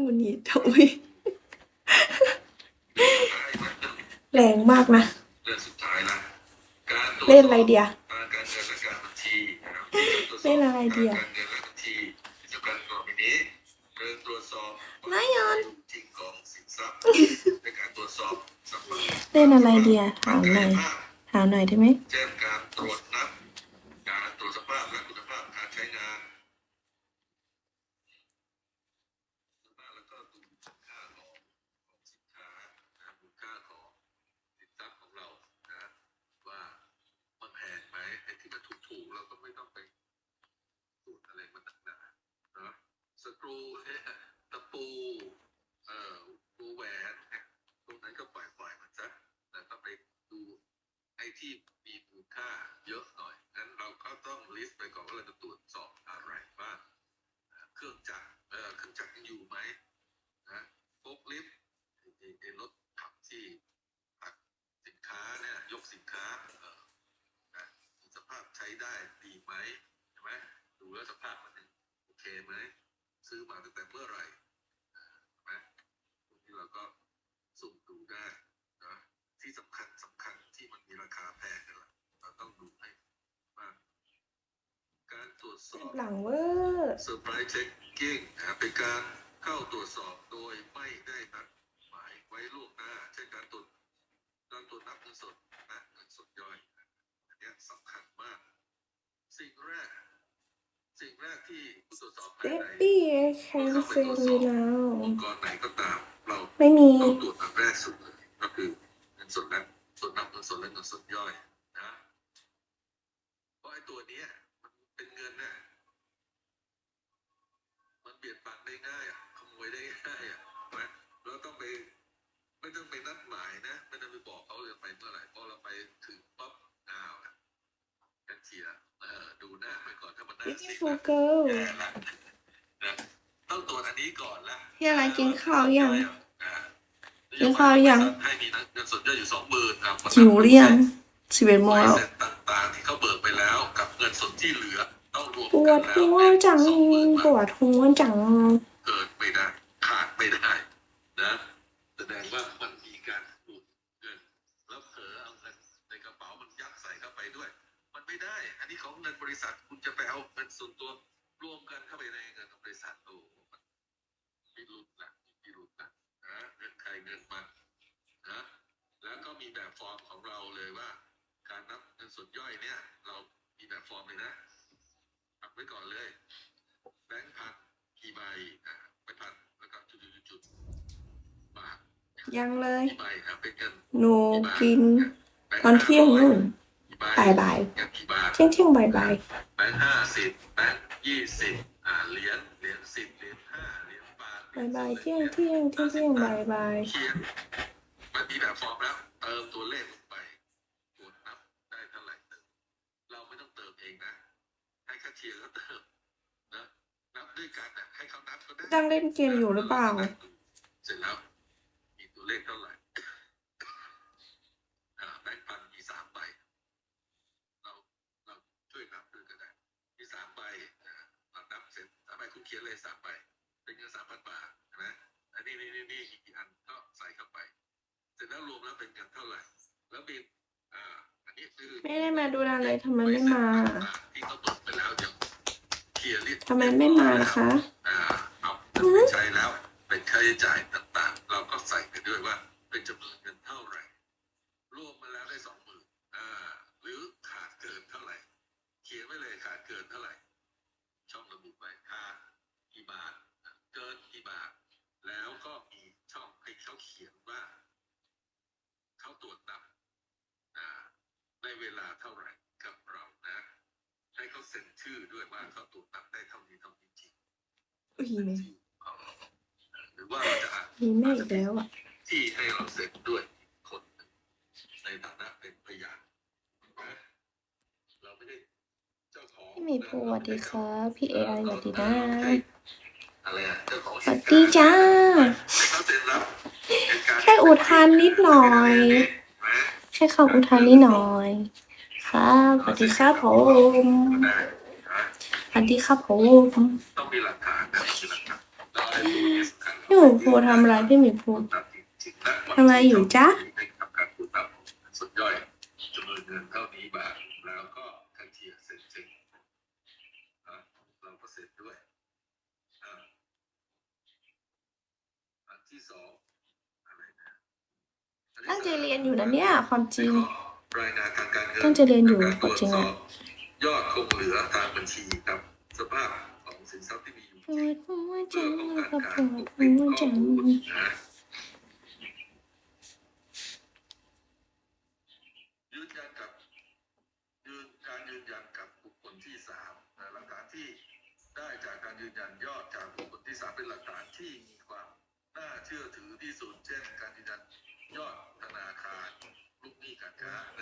หงุดหงิดโอ้ยแรงมากนะเรื่องสุดท้ายละการตวจเล่นอะไรเดียการเงินและการบัญชีนะครับเล่นอะไรดีอะการเงินและบัญชีกิจการต่อไปนี้เริ่มตรวจสอบไม่ยอนจริงของสินทรัพย์ในการตรวจสอบสัมปทานเล่นอะไรเดียถามหน่อยถามหน่อยได้ไหมแจ้งการตรวจนับ การตรวจสภาพและคุณภาพการใช้งานแล้วก็ดูมูลค่าของของสินค้านะมูลค่าของสินทรัพย์ของเรานะว่ามันแพงไหมไอ้ที่มันถูกๆเราก็ไม่ต้องไปสูตรอะไรมันหนักหนาเนาะสกรูเนี่ย ตะปูเอ่อปูแหวนตรงนั้นก็ปล่อยปล่อยๆมันซะแต่ต้องไปดูไอ้ที่มีมูลค่าเยอะหน่อยงั้นเราก็ต้องลิสต์ไปก่อนว่าเราจะตรวจสอบอะไรบ้างเครื่องจักรเอ่อเครื่องจักรยังอยู่ไหมนะโฟกลิฟต์ไอ้รถขับที่ตักสินค้าเนี่ยยกสินค้าเอ่อนะสภาพใช้ได้ดีไหมใช่ไหมดูแล้วสภาพมันโอเคไหม ซื้อมาตั้งแต่เมื่อไหร่ใช่ไหมตรงนี้เราก็สุ่มดูได้นะที่สำคัญสำคัญที่มันมีราคาแพงนั่นแหละเราต้องดูให้มากการตรวจสอบหลังเวอร์เซอร์ไพรส์เช็คกิ้งนะเป็นการเข้าตรวจสอบโดยไม่ได้นัดหมายไว้ล่วงหน้าเช่นการตรวจการตรวจนับเงินสดนะเงินสดย่อยอันเนี้ยสำคัญมาก สิ่งแรก สิ่งแรก ที่ผู้ตรวจสอบเบภายในบี้แคนเซลแล้ว องค์กรไหนก็ตามเราไม่มี ต้องตรวจอันแรกสุดเลยก็คือเงินสดและส่วนนับเงินสดและเงินสดย่อยนะเพราะไอ้ตัวเนี้ยมันเป็นเงินน่ะมันเบียดบังได้ง่ายอะขโมยได้ง่ายอะ beautiful นะ girl แย่ละนะต้องตรวจอันนี้ก่อนละพี่อะไรกินข้าวยังอ่ากินข้าวยังให้มีเงินสดเยอะอยู่สองหมื่นครับหิวหรือยังสิบเอ็ดโมงใบแล้วเสร็จต่างๆที่เขาเบิกไปแล้วกับเงินสดที่เหลือต้องรวมปวกัดนแล้วหัวเป็นจังสองหมื่นปบาทวดหัวจังเกิดไม่ได้ขาดไม่ได้นะ ส่วนตัวรวมกันเข้าไปในเงินของบริษัทโอ้โหมันมีรุนนะมีรุนนะนะเงินใครเงินมันนะแล้วก็มีแบบฟอร์มของเราเลยว่า การนับเงินส่วนย่อยเนี่ย เรามีแบบฟอร์มเลยนะทำไว้ก่อนเลยแบงค์พันกี่ใบอ่าไปพันแล้วก็จุดๆจุดๆบาทยังเลยกี่ใบอะเป็นเงินหนูกินแบงค์ตอนเที่ยงนู่นกี่ใบบ่ายบ่ายเงินกี่บาทเที่ยงเที่ยงบ่ายบ่ายแบงค์ห้าสิบแบงค์ยี่สิบอ่าเหรียญเหรียญสิบเหรียญห้าเหรียญบาทบ่ายบ่ายเที่ยงเที่ยงเที่ยงเที่ยงบ่ายบ่ายเขียนมันมีแบบฟอร์มแล้วเติมตัวเลขลงไปกดนับได้เท่าไหร่เติมเราไม่ต้องเติมเองนะให้แค่เชียร์เขาเติมนะนับด้วยกันนะให้เขานับก็ได้ยังเล่นเกมอยู่หรือเปล่าเสร็จแล้ว มีตัวเลขเท่าไหร่อ่าแบงค์พันมีสามใบ เราเราช่วยนับด้วยก็ได้ มีสามใบอ่าเรานับเสร็จสามใบคุณเขียนเลยสามใบเป็นเงินสามพันบาทใช่ไหมอันนี้นี่นี่นี่อีกกี่อันก็ใส่เข้าไป เสร็จแล้วรวมแล้วเป็นเงินเท่าไหร่ แล้วบินอ่าอันนี้คือไม่ได้มาดูนานเลยทำไมไม่มาที่เขาตกไปแล้วเดี๋ยวเคลียร์เรียบทำไมไม่มาล่ะคะอ่าเอาไปใช้แล้ว เป็นค่าใช้จ่ายต่างๆ เราก็ใส่ไปด้วยว่า เป็นจำนวนเงินเท่าไหร่ รวมมาแล้วได้สองหมื่นอ่า หรือขาดเกินเท่าไหร่ เขียนไว้เลยขาดเกินเท่าไหร่ ช่องระบุไว้ขาดกี่บาท เกินกี่บาทแล้วก็มีช่องให้เขาเขียนว่า เขาตรวจนับอ่าในเวลาเท่าไหร่กับเรานะ ให้เขาเซ็นชื่อด้วยว่าเขาตรวจนับได้เท่านี้เท่านี้จริงอุ้ยแม่หรือว่าเราจะอ่านมีแม่อีกแล้วอะที่ให้เราเซ็นด้วยคนหนึ่งในฐานะเป็นพยานนะเราไม่ได้เจ้าของพี่หมีภูสวัสดีครับพี่เอไอสวัสดีนะ อะไรอะเจ้าของสวัสดีจ้า แค่อุทานนิดหน่อยแค่คำอุทานนิดหน่อย ครับสวัสดีครับผมสวัสดีครับผมต้องมีหลักฐานพี่หมูภูทำอะไรพี่หมีภูทำอะไรอยู่จ๊ะให้กับการพูดตัดสุดยอยจำนวนเงินเท่านี้บาทแล้วก็ทันทีเสร็จจริงอะเราก็เสร็จด้วยอะอัน ที่สองอะไรนะอันที่ตั้งใจสามเรียนอยู่นะเนี่ยความจริง รายงานทางการเงินตั้งใจเรียนอยู่การตรวจจริงสอะ อบยอดคงเหลือทางบัญชีครับ สภาพของสินทรัพย์ที่มีอยู่ปวดหัวจัเพื่องป้องแล้วกันก็กาปรวปดกหัปิดวข้อจังมูลนะยืนยันกับยืนการยืนยันกับบุคคลที่สามนะหลักฐานที่ได้จากการยืนยันยอดจากบุคคลที่สามเป็นหลักฐานที่มีความ น่าเชื่อถือที่สุดเช่นการยืนยันยอดธนาคารลูกหนี้การค้านะ